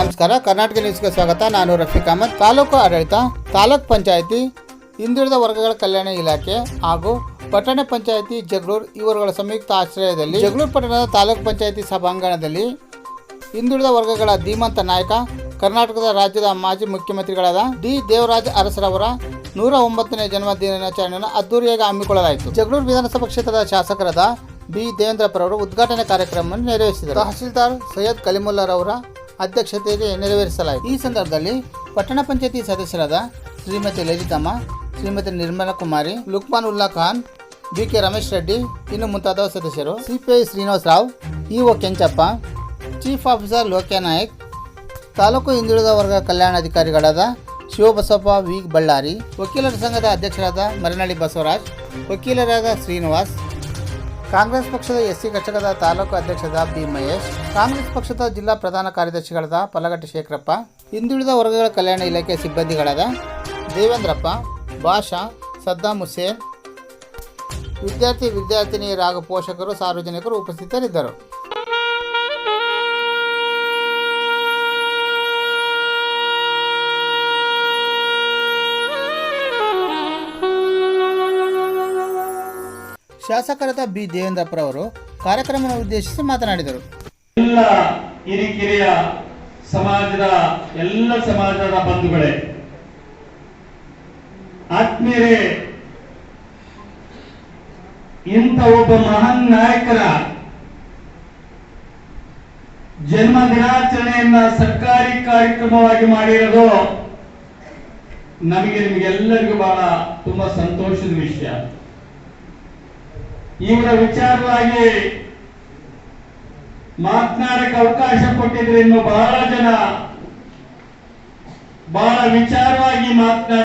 ನಮಸ್ಕಾರ, ಕರ್ನಾಟಕ ನ್ಯೂಸ್ಗೆ ಸ್ವಾಗತ. ನಾನು ರಫೀಕ್ ಅಹಮದ್. ತಾಲೂಕು ಆಡಳಿತ, ತಾಲೂಕ್ ಪಂಚಾಯಿತಿ, ಹಿಂದುಳಿದ ವರ್ಗಗಳ ಕಲ್ಯಾಣ ಇಲಾಖೆ ಹಾಗೂ ಪಟ್ಟಣ ಪಂಚಾಯಿತಿ, ಜಗಳೂರು ಇವರುಗಳ ಸಂಯುಕ್ತ ಆಶ್ರಯದಲ್ಲಿ ಜಗಳೂರು ಪಟ್ಟಣದ ತಾಲೂಕ್ ಪಂಚಾಯಿತಿ ಸಭಾಂಗಣದಲ್ಲಿ ಹಿಂದುಳಿದ ವರ್ಗಗಳ ಧೀಮಂತ ನಾಯಕ, ಕರ್ನಾಟಕದ ರಾಜ್ಯದ ಮಾಜಿ ಮುಖ್ಯಮಂತ್ರಿಗಳಾದ ಡಿ. ದೇವರಾಜ ಅರಸರವರ ನೂರ ಒಂಬತ್ತನೇ ಜನ್ಮ ದಿನಾಚರಣೆಯನ್ನು ಅದ್ದೂರಿಯಾಗಿ ಹಮ್ಮಿಕೊಳ್ಳಲಾಯಿತು. ಜಗಳೂರು ವಿಧಾನಸಭಾ ಕ್ಷೇತ್ರದ ಶಾಸಕರಾದ ಬಿ. ದೇವೇಂದ್ರಪ್ಪರವರು ಉದ್ಘಾಟನಾ ಕಾರ್ಯಕ್ರಮವನ್ನು ನೆರವೇರಿಸಿದರು. ತಹಸೀಲ್ದಾರ್ ಸೈಯದ್ ಕಲಿಮುಲ್ಲಾರವರ ಅಧ್ಯಕ್ಷತೆಯಲ್ಲಿ ನೆರವೇರಿಸಲಾಯಿತು. ಈ ಸಂದರ್ಭದಲ್ಲಿ ಪಟ್ಟಣ ಪಂಚಾಯತಿ ಸದಸ್ಯರಾದ ಶ್ರೀಮತಿ ಲಲಿತಮ್ಮ, ಶ್ರೀಮತಿ ನಿರ್ಮಲಾ ಕುಮಾರಿ, ಲುಕ್ಮಾನ್ ಉಲ್ಲಾ ಖಾನ್ ಬಿ ಕೆ ರಮೇಶ್ ರೆಡ್ಡಿ, ಇನ್ನು ಮುಂತಾದ ಸದಸ್ಯರು. CPI Srinivasa Rao, EO Kenchappa, chief officer Lokya taluk ಹಿಂದುಳಿದ ವರ್ಗ ಕಲ್ಯಾಣಾಧಿಕಾರಿಗಳಾದ ಶಿವಬಸಪ್ಪ ವಿ. ಬಳ್ಳಾರಿ, ವಕೀಲರ ಸಂಘದ ಅಧ್ಯಕ್ಷರಾದ ಮರನಳ್ಳಿ ಬಸವರಾಜ್, ವಕೀಲರಾದ ಶ್ರೀನಿವಾಸ್ ಕಾಂಗ್ರೆಸ್ ಪಕ್ಷದ ಎಸ್ಸಿ ಘಟಕದ ತಾಲೂಕು ಅಧ್ಯಕ್ಷದ ಬಿ ಮಹೇಶ್, ಕಾಂಗ್ರೆಸ್ ಪಕ್ಷದ ಜಿಲ್ಲಾ ಪ್ರಧಾನ ಕಾರ್ಯದರ್ಶಿಗಳಾದ ಪಲಗಟ್ಟಿ ಶೇಖರಪ್ಪ, ಹಿಂದುಳಿದ ವರ್ಗಗಳ ಕಲ್ಯಾಣ ಇಲಾಖೆ ಸಿಬ್ಬಂದಿಗಳಾದ ದೇವೇಂದ್ರಪ್ಪ, ಭಾಷಾ, ಸದ್ದಾಂ ಹುಸೇನ್ ವಿದ್ಯಾರ್ಥಿ ವಿದ್ಯಾರ್ಥಿನಿಯರಾಗ ಪೋಷಕರು, ಸಾರ್ವಜನಿಕರು ಉಪಸ್ಥಿತರಿದ್ದರು. ಶಾಸಕರಾದ ಬಿ. ದೇವೇಂದ್ರಪ್ಪರವರು ಕಾರ್ಯಕ್ರಮವನ್ನು ಉದ್ದೇಶಿಸಿ ಮಾತನಾಡಿದರು. ಎಲ್ಲ ಹಿರಿಕಿರಿಯ ಸಮಾಜದ ಎಲ್ಲ ಸಮಾಜದ ಬಂಧುಗಳೇ, ಆತ್ಮೀಯರೇ, ಇಂಥ ಒಬ್ಬ ಮಹಾನ್ ನಾಯಕರ ಜನ್ಮ ದಿನಾಚರಣೆಯನ್ನ ಸರ್ಕಾರಿ ಕಾರ್ಯಕ್ರಮವಾಗಿ ಮಾಡಿರೋದು ನಮಗೆ ನಿಮಗೆಲ್ಲರಿಗೂ ಬಹಳ ತುಂಬಾ ಸಂತೋಷದ ವಿಷಯ. ಇವರ ವಿಚಾರವಾಗಿ ಮಾತನಾಡಕ್ಕೆ ಅವಕಾಶ ಕೊಟ್ಟಿದ್ರೆ ಇನ್ನು ಬಹಳ ಜನ. ಬಹಳ ವಿಚಾರವಾಗಿ ಮಾತನಾಡ